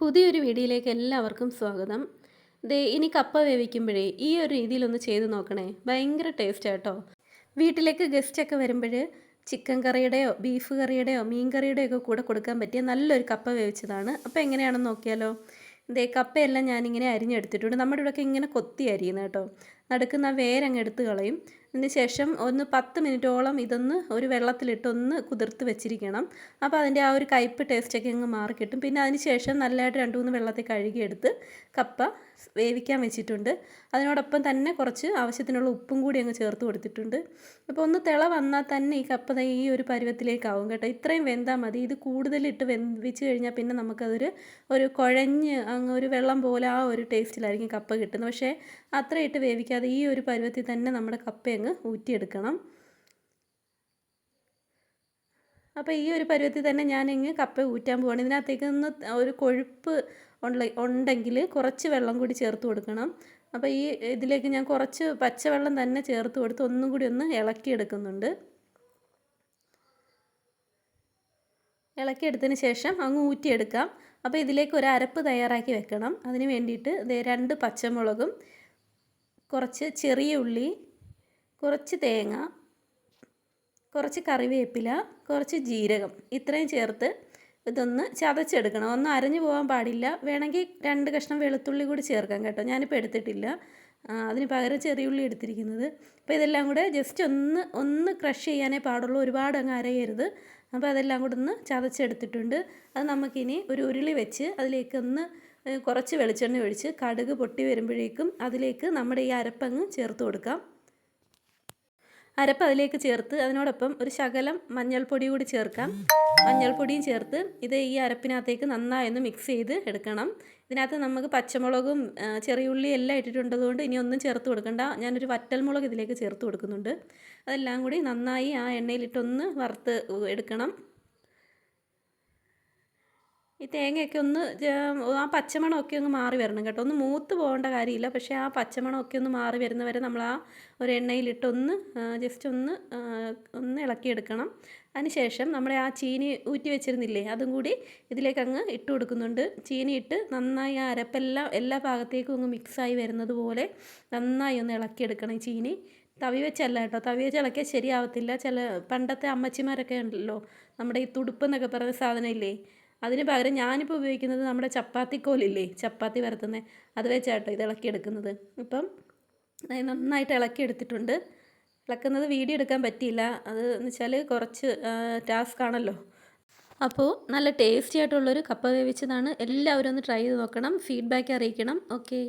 പുതിയൊരു വീഡിയോയിലേക്ക് എല്ലാവർക്കും സ്വാഗതം. ദേ ഇനി കപ്പ വേവിക്കുമ്പോഴേ ഈ ഒരു രീതിയിലൊന്ന് ചെയ്ത് നോക്കണേ. ഭയങ്കര ടേസ്റ്റ് കേട്ടോ വീട്ടിലേക്ക് ഗസ്റ്റൊക്കെ വരുമ്പോൾ ചിക്കൻ കറിയുടെയോ ബീഫ് കറിയുടെയോ മീൻ കറിയുടെയോ ഒക്കെ കൂടെ കൊടുക്കാൻ പറ്റിയ നല്ലൊരു കപ്പ വേവിച്ചതാണ്. അപ്പോൾ എങ്ങനെയാണെന്ന് നോക്കിയാലോ. ദേ കപ്പയെല്ലാം ഞാനിങ്ങനെ അരിഞ്ഞെടുത്തിട്ടുണ്ട്. നമ്മുടെ ഇവിടെയൊക്കെ ഇങ്ങനെ കൊത്തി അരിയുന്നത് കേട്ടോ നടക്കുന്ന വേരങ്ങ് എടുത്ത് കളയും. അതിന് ശേഷം ഒന്ന് പത്ത് മിനിറ്റോളം ഇതൊന്ന് ഒരു വെള്ളത്തിലിട്ട് ഒന്ന് കുതിർത്ത് വെച്ചിരിക്കണം. അപ്പോൾ അതിന്റെ ആ ഒരു കയ്പ്പ് ടേസ്റ്റൊക്കെ അങ്ങ് മാറി കിട്ടും. പിന്നെ അതിന് ശേഷം നല്ലതായിട്ട് രണ്ട് മൂന്ന് വെള്ളത്തിൽ കഴുകിയെടുത്ത് കപ്പ വേവിക്കാൻ വെച്ചിട്ടുണ്ട്. അതിനോടൊപ്പം തന്നെ കുറച്ച് ആവശ്യത്തിനുള്ള ഉപ്പും കൂടി അങ്ങ് ചേർത്ത് കൊടുത്തിട്ടുണ്ട്. അപ്പോൾ ഒന്ന് തിള വന്നാൽ തന്നെ ഈ കപ്പ ഈ ഒരു പരുവത്തിലേക്കാവും കേട്ടോ. ഇത്രയും വെന്താൽ മതി. ഇത് കൂടുതലിട്ട് വെന്തിച്ച് കഴിഞ്ഞാൽ പിന്നെ നമുക്കതൊരു ഒരു കുഴഞ്ഞ് അങ്ങ് ഒരു വെള്ളം പോലെ ആ ഒരു ടേസ്റ്റിലായിരിക്കും കപ്പ കിട്ടുന്നത്. പക്ഷേ അത്രയിട്ട് വേവിക്കാതെ ഈ ഒരു പരുവത്തിൽ തന്നെ നമ്മുടെ കപ്പ അങ്ങ് ഊറ്റിയെടുക്കണം. അപ്പോൾ ഈ ഒരു പരുവത്തിൽ തന്നെ ഞാൻ ഇങ്ങ് കപ്പ ഊറ്റാൻ പോവാണ്. ഇതിനകത്തേക്ക് നിന്ന് ഒരു കൊഴുപ്പ് ഉണ്ടെങ്കിൽ കുറച്ച് വെള്ളം കൂടി ചേർത്ത് കൊടുക്കണം. അപ്പോൾ ഈ ഇതിലേക്ക് ഞാൻ കുറച്ച് പച്ചവെള്ളം തന്നെ ചേർത്ത് കൊടുത്ത് ഒന്നും കൂടി ഒന്ന് ഇളക്കിയെടുക്കുന്നുണ്ട്. ഇളക്കിയെടുത്തതിന് ശേഷം അങ്ങ് ഊറ്റിയെടുക്കാം. അപ്പോൾ ഇതിലേക്ക് ഒരു അരപ്പ് തയ്യാറാക്കി വെക്കണം. അതിന് വേണ്ടിയിട്ട് രണ്ട് പച്ചമുളകും കുറച്ച് ചെറിയ ഉള്ളി കുറച്ച് തേങ്ങ കുറച്ച് കറിവേപ്പില കുറച്ച് ജീരകം ഇത്രയും ചേർത്ത് ഇതൊന്ന് ചതച്ചെടുക്കണം. ഒന്നും അരഞ്ഞു പോകാൻ പാടില്ല. വേണമെങ്കിൽ രണ്ട് കഷ്ണം വെളുത്തുള്ളി കൂടി ചേർക്കാം കേട്ടോ. ഞാനിപ്പോൾ എടുത്തിട്ടില്ല. അതിന് പകരം ചെറിയ ഉള്ളി എടുത്തിരിക്കുന്നത്. അപ്പോൾ ഇതെല്ലാം കൂടെ ജസ്റ്റ് ഒന്ന് ഒന്ന് ക്രഷ് ചെയ്യാനേ പാടുള്ളൂ. ഒരുപാട് അങ്ങ് അരയരുത്. അപ്പോൾ അതെല്ലാം കൂടെ ഒന്ന് ചതച്ചെടുത്തിട്ടുണ്ട്. അത് നമുക്കിനി ഒരു ഉരുളി വെച്ച് അതിലേക്കൊന്ന് കുറച്ച് വെളിച്ചെണ്ണ ഒഴിച്ച് കടുക് പൊട്ടി വരുമ്പോഴേക്കും അതിലേക്ക് നമ്മുടെ ഈ അരപ്പങ്ങ് ചേർത്ത് കൊടുക്കാം. അരപ്പ് അതിലേക്ക് ചേർത്ത് അതിനോടൊപ്പം ഒരു ശകലം മഞ്ഞൾപ്പൊടി കൂടി ചേർക്കാം. മഞ്ഞൾപ്പൊടിയും ചേർത്ത് ഇത് ഈ അരപ്പിനകത്തേക്ക് നന്നായി ഒന്ന് മിക്സ് ചെയ്ത് എടുക്കണം. ഇതിനകത്ത് നമുക്ക് പച്ചമുളകും ചെറിയുള്ളി എല്ലാം ഇട്ടിട്ടുണ്ടതുകൊണ്ട് ഇനി ഒന്നും ചേർത്ത് കൊടുക്കണ്ട. ഞാനൊരു വറ്റൽമുളക് ഇതിലേക്ക് ചേർത്ത് കൊടുക്കുന്നുണ്ട്. അതെല്ലാം കൂടി നന്നായി ആ എണ്ണയിലിട്ടൊന്ന് വറുത്ത് എടുക്കണം. ഈ തേങ്ങയൊക്കെ ഒന്ന് ആ പച്ചമണമൊക്കെ ഒന്ന് മാറി വരണം കേട്ടോ. ഒന്ന് മൂത്ത് പോകേണ്ട കാര്യമില്ല. പക്ഷേ ആ പച്ചമണമൊക്കെ ഒന്ന് മാറി വരുന്നവരെ നമ്മൾ ആ ഒരു എണ്ണയിലിട്ട് ഒന്ന് ജസ്റ്റ് ഒന്ന് ഒന്ന് ഇളക്കിയെടുക്കണം. അതിനുശേഷം നമ്മുടെ ആ ചീനി ഊറ്റി വെച്ചിരുന്നില്ലേ അതും കൂടി ഇതിലേക്ക് അങ്ങ് ഇട്ട് കൊടുക്കുന്നുണ്ട്. ചീനി ഇട്ട് നന്നായി ആ അരപ്പെല്ലാം എല്ലാ ഭാഗത്തേക്കും അങ്ങ് മിക്സായി വരുന്നത് പോലെ നന്നായി ഒന്ന് ഇളക്കിയെടുക്കണം ഈ ചീനി. തവി വെച്ചല്ല കേട്ടോ. തവി വെച്ച് ഇളക്കിയാൽ ശരിയാവത്തില്ല. ചില പണ്ടത്തെ അമ്മച്ചിമാരൊക്കെ ഉണ്ടല്ലോ നമ്മുടെ ഈ തുടുപ്പ് എന്നൊക്കെ പറയുന്ന സാധനം ഇല്ലേ അതിന് പകരം ഞാനിപ്പോൾ ഉപയോഗിക്കുന്നത് നമ്മുടെ ചപ്പാത്തിക്കോലില്ലേ? ചപ്പാത്തി വരത്തുന്നത് അത് വെച്ചാട്ടോ ഇത് ഇളക്കിയെടുക്കുന്നത് ഇപ്പം നന്നായിട്ട് ഇളക്കിയെടുത്തിട്ടുണ്ട് ഇളക്കുന്നത് വീഡിയോ എടുക്കാൻ പറ്റിയില്ല. അത് എന്ന് വെച്ചാൽ കുറച്ച് ടാസ്ക് ആണല്ലോ. അപ്പോൾ നല്ല ടേസ്റ്റി ആയിട്ടുള്ളൊരു കപ്പ വേവിച്ചതാണ്. എല്ലാവരും ഒന്ന് ട്രൈ ചെയ്ത് നോക്കണം. ഫീഡ്ബാക്ക് അറിയിക്കണം. ഓക്കെ